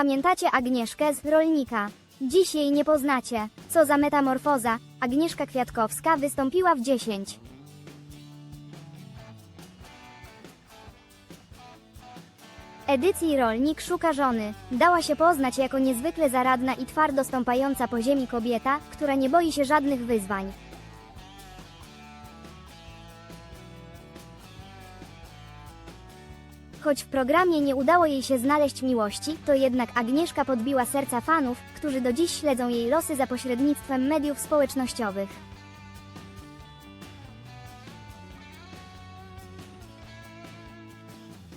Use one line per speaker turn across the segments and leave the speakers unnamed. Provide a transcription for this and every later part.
Pamiętacie Agnieszkę z Rolnika? Dziś jej nie poznacie. Co za metamorfoza, Agnieszka Kwiatkowska wystąpiła w 10. Edycji Rolnik szuka żony. Dała się poznać jako niezwykle zaradna i twardo stąpająca po ziemi kobieta, która nie boi się żadnych wyzwań. Choć w programie nie udało jej się znaleźć miłości, to jednak Agnieszka podbiła serca fanów, którzy do dziś śledzą jej losy za pośrednictwem mediów społecznościowych.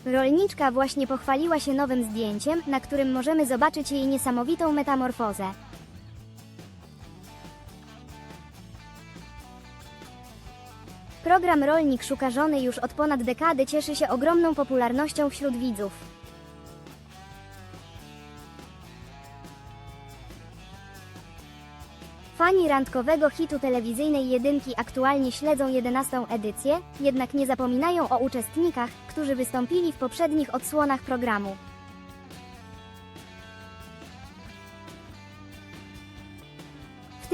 Rolniczka właśnie pochwaliła się nowym zdjęciem, na którym możemy zobaczyć jej niesamowitą metamorfozę. Program Rolnik Szuka Żony już od ponad dekady cieszy się ogromną popularnością wśród widzów. Fani randkowego hitu telewizyjnej jedynki aktualnie śledzą 11 edycję, jednak nie zapominają o uczestnikach, którzy wystąpili w poprzednich odsłonach programu.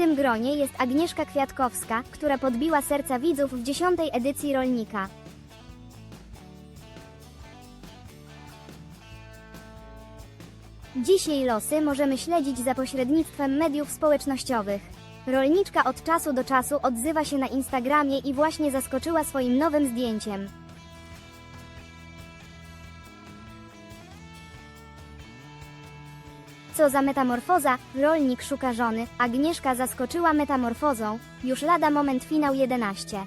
Tym gronie jest Agnieszka Kwiatkowska, która podbiła serca widzów w 10 edycji Rolnika. Dziś jej losy możemy śledzić za pośrednictwem mediów społecznościowych. Rolniczka od czasu do czasu odzywa się na Instagramie i właśnie zaskoczyła swoim nowym zdjęciem. Co za metamorfoza, rolnik szuka żony, Agnieszka zaskoczyła metamorfozą, już lada moment finał 11.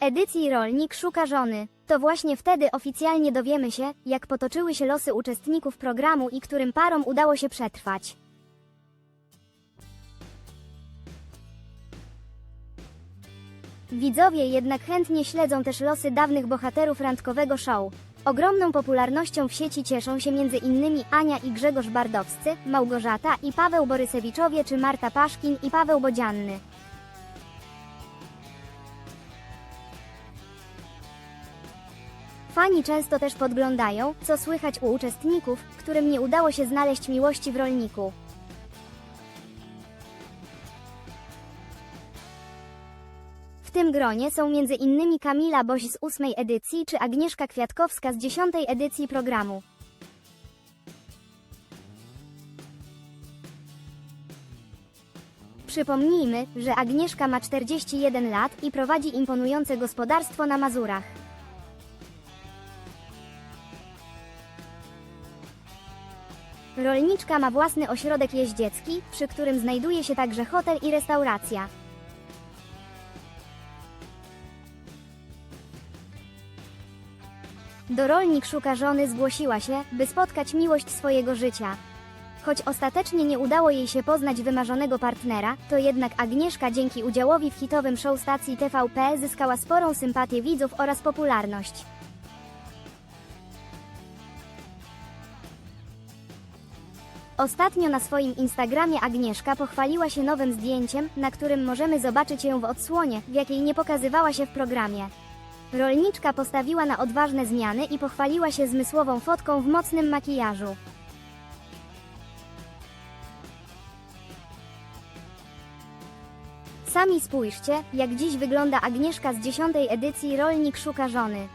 Edycji Rolnik szuka żony. To właśnie wtedy oficjalnie dowiemy się, jak potoczyły się losy uczestników programu i którym parom udało się przetrwać. Widzowie jednak chętnie śledzą też losy dawnych bohaterów randkowego show. Ogromną popularnością w sieci cieszą się m.in. Ania i Grzegorz Bardowscy, Małgorzata i Paweł Borysewiczowie czy Marta Paszkin i Paweł Bodzianny. Fani często też podglądają, co słychać u uczestników, którym nie udało się znaleźć miłości w rolniku. Tym gronie są innymi Kamila Boś z ósmej edycji czy Agnieszka Kwiatkowska z dziesiątej edycji programu. Przypomnijmy, że Agnieszka ma 41 lat i prowadzi imponujące gospodarstwo na Mazurach. Rolniczka ma własny ośrodek jeździecki, przy którym znajduje się także hotel i restauracja. Do rolnik szuka żony zgłosiła się, by spotkać miłość swojego życia. Choć ostatecznie nie udało jej się poznać wymarzonego partnera, to jednak Agnieszka dzięki udziałowi w hitowym show stacji TVP zyskała sporą sympatię widzów oraz popularność. Ostatnio na swoim Instagramie Agnieszka pochwaliła się nowym zdjęciem, na którym możemy zobaczyć ją w odsłonie, w jakiej nie pokazywała się w programie. Rolniczka postawiła na odważne zmiany i pochwaliła się zmysłową fotką w mocnym makijażu. Sami spójrzcie, jak dziś wygląda Agnieszka z dziesiątej edycji Rolnik szuka żony.